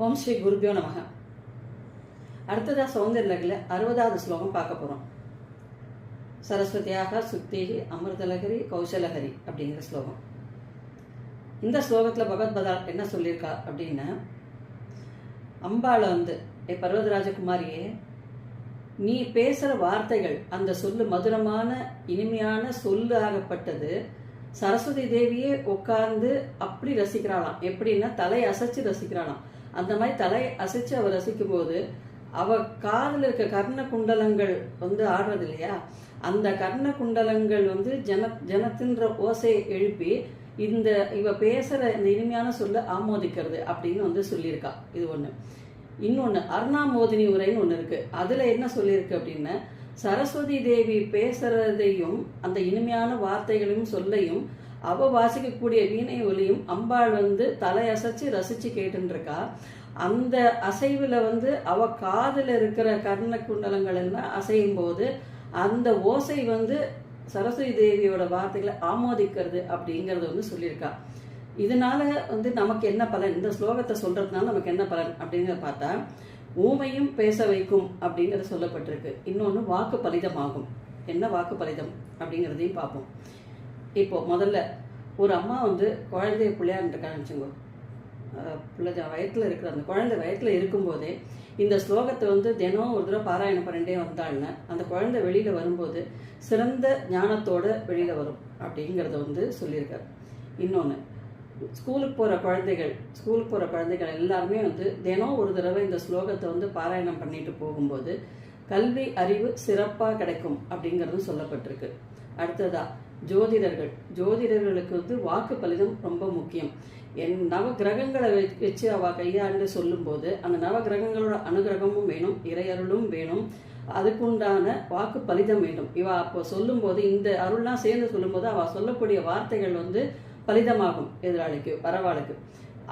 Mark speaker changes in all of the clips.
Speaker 1: ஓம் ஸ்ரீ குருபியோ நமக. அடுத்ததா சௌந்தர்யலகில் அறுபதாவது ஸ்லோகம் பார்க்க போகிறோம் சரஸ்வதியாக சுத்தேகி அமிர்தலகரி கௌசலஹரி அப்படிங்கிற ஸ்லோகம். இந்த ஸ்லோகத்தில் பகவத்பதா என்ன சொல்லியிருக்கா அப்படின்னா அம்பாளை வந்து ஏ பர்வதராஜகுமாரியே நீ பேசுகிற வார்த்தைகள் அந்த சொல்லு மதுரமான இனிமையான சொல்லு ஆகப்பட்டது சரஸ்வதி தேவியே உட்கார்ந்து அப்படி ரசிக்கிறாளாம். எப்படின்னா தலை அசைச்சு ரசிக்கிறாளாம். அந்த மாதிரி தலை அசைச்சு அவர் ரசிக்கும் போது அவ காதில் இருக்க கர்ண குண்டலங்கள் வந்து ஆடுறது இல்லையா? அந்த கர்ண குண்டலங்கள் வந்து ஜன ஜனத்தின்ற ஓசையை எழுப்பி இந்த இவ பேசுற இந்த இனிமையான சொல்ல ஆமோதிக்கிறது அப்படின்னு வந்து சொல்லியிருக்கா. இது ஒண்ணு. இன்னொன்னு அருணாமோதினி உரைன்னு ஒண்ணு இருக்கு. அதுல என்ன சொல்லியிருக்கு அப்படின்னா சரஸ்வதி தேவி பேசுறதையும் அந்த இனிமையான வார்த்தைகளையும் சொல்லையும் அவ வாசிக்கக்கூடிய வீணை ஒலியும் அம்பாள் வந்து தலையசைச்சு ரசிச்சு கேட்டுருக்கா அந்த அசைவில் வந்து அவ காதில் இருக்கிற கர்ண குண்டலங்கள் எல்லாம் அசையும் போது அந்த ஓசை வந்து சரஸ்வதி தேவியோட வார்த்தைகளை ஆமோதிக்கிறது அப்படிங்கறது வந்து சொல்லியிருக்கா. இதனால வந்து நமக்கு என்ன பலன்? இந்த ஸ்லோகத்தை சொல்றதுனால நமக்கு என்ன பலன் அப்படிங்கிறத பார்த்தா ஊமையும் பேச வைக்கும் அப்படிங்கிறது சொல்லப்பட்டிருக்கு. இன்னொன்று வாக்கு பலிதமாகும் என்ன வாக்கு பலிதம் அப்படிங்கிறதையும் பார்ப்போம். இப்போ முதல்ல ஒரு அம்மா வந்து குழந்தைய பிள்ளையாண்டுருக்கான்னு வச்சுக்கோ. பிள்ளை வயத்தில் இருக்கிற அந்த குழந்தை வயத்தில் இருக்கும்போதே இந்த ஸ்லோகத்தை வந்து தினம் ஒரு தடவை பாராயணம் பண்ணிட்டே வந்தாள்னா அந்த குழந்தை வெளியில் வரும்போது சிறந்த ஞானத்தோட வெளியில் வரும் அப்படிங்கிறத வந்து சொல்லியிருக்காரு. இன்னொன்று ஸ்கூலுக்கு போகிற குழந்தைகள் ஸ்கூலுக்கு போகிற குழந்தைகள் எல்லாருமே வந்து தினம் ஒரு தடவை இந்த ஸ்லோகத்தை வந்து பாராயணம் பண்ணிட்டு போகும்போது கல்வி அறிவு சிறப்பாக கிடைக்கும் அப்படிங்கிறதும் சொல்லப்பட்டிருக்கு. அடுத்ததா ஜோதிடர்கள். ஜோதிடர்களுக்கு வந்து வாக்கு பலிதம் ரொம்ப முக்கியம். என் நவ கிரகங்களை வச்சு அவ கையாண்டு சொல்லும்போது அந்த நவ கிரகங்களோட அனுகிரகமும் வேணும் இறையருளும் வேணும். அதுக்குண்டான வாக்கு பலிதம் வேண்டும். இவ அப்போ சொல்லும்போது இந்த அருள்லாம் சேர்ந்து சொல்லும்போது அவ சொல்லக்கூடிய வார்த்தைகள் வந்து பலிதமாகும் எதிராளிக்கு வரவாளுக்கு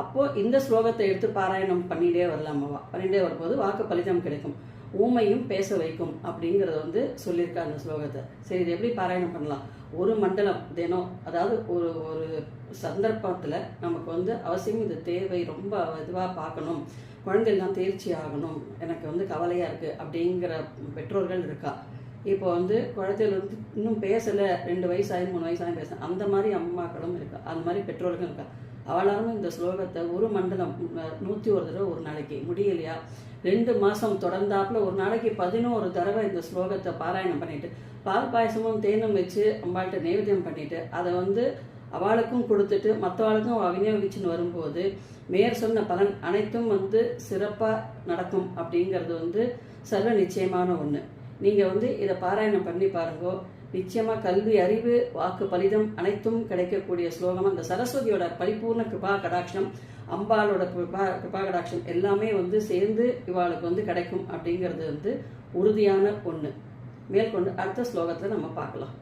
Speaker 1: அப்போ இந்த ஸ்லோகத்தை எடுத்து பாராயணம் பண்ணிட்டே வரலாம் அவ. பண்ணிட்டே வரும்போது வாக்கு பலிதம் கிடைக்கும். ஊமையும் பேச வைக்கும் அப்படிங்கிறத வந்து சொல்லியிருக்கா அந்த ஸ்லோகத்தை. சரி இது எப்படி பாராயணம் பண்ணலாம்? ஒரு மண்டலம் தினம் அதாவது ஒரு ஒரு சந்தர்ப்பத்தில் நமக்கு வந்து அவசியம் இந்த தேவை ரொம்ப இதுவாக பார்க்கணும். குழந்தைலாம் தேர்ச்சி ஆகணும். எனக்கு வந்து கவலையாக இருக்குது அப்படிங்கிற பெற்றோர்கள் இருக்கா? இப்போ வந்து குழந்தைகள் வந்து இன்னும் பேசலை ரெண்டு வயசு ஆகி மூணு வயசு ஆகி பேச. அந்த மாதிரி அம்மாக்களும் இருக்கா? அந்த மாதிரி பெற்றோர்களும் இருக்கா? அவளாலும் இந்த ஸ்லோகத்தை ஒரு மண்டலம் நூற்றி ஒரு தடவை ஒரு நாளைக்கு முடியலையா? ரெண்டு மாதம் தொடர்ந்தாப்புல ஒரு நாளைக்கு பதினோரு தடவை இந்த ஸ்லோகத்தை பாராயணம் பண்ணிட்டு பால் பாயசமும் தேனும் வச்சு அம்பாள்கிட்ட நைவேத்தியம் பண்ணிட்டு அதை வந்து அவளுக்கும் கொடுத்துட்டு மற்றவாளுக்கும் விநியோகிச்சுன்னு வரும்போது மேயர் சொன்ன பலன் அனைத்தும் வந்து சிறப்பாக நடக்கும் அப்படிங்கிறது வந்து சர்வ நிச்சயமான ஒன்று நீங்கள் வந்து இதை பாராயணம் பண்ணி பாருங்கோ. நிச்சயமாக கல்வி அறிவு வாக்கு பலிதம் அனைத்தும் கிடைக்கக்கூடிய ஸ்லோகம். அந்த சரஸ்வதியோட பரிபூர்ண கிருபா கடாட்சம் அம்பாளோட கிருபா கிருபா கடாட்சம் எல்லாமே வந்து சேர்ந்து இவாளுக்கு வந்து கிடைக்கும் அப்படிங்கிறது வந்து உறுதியான ஒன்று மேற்கொண்டு அடுத்த ஸ்லோகத்தை நம்ம பார்க்கலாம்.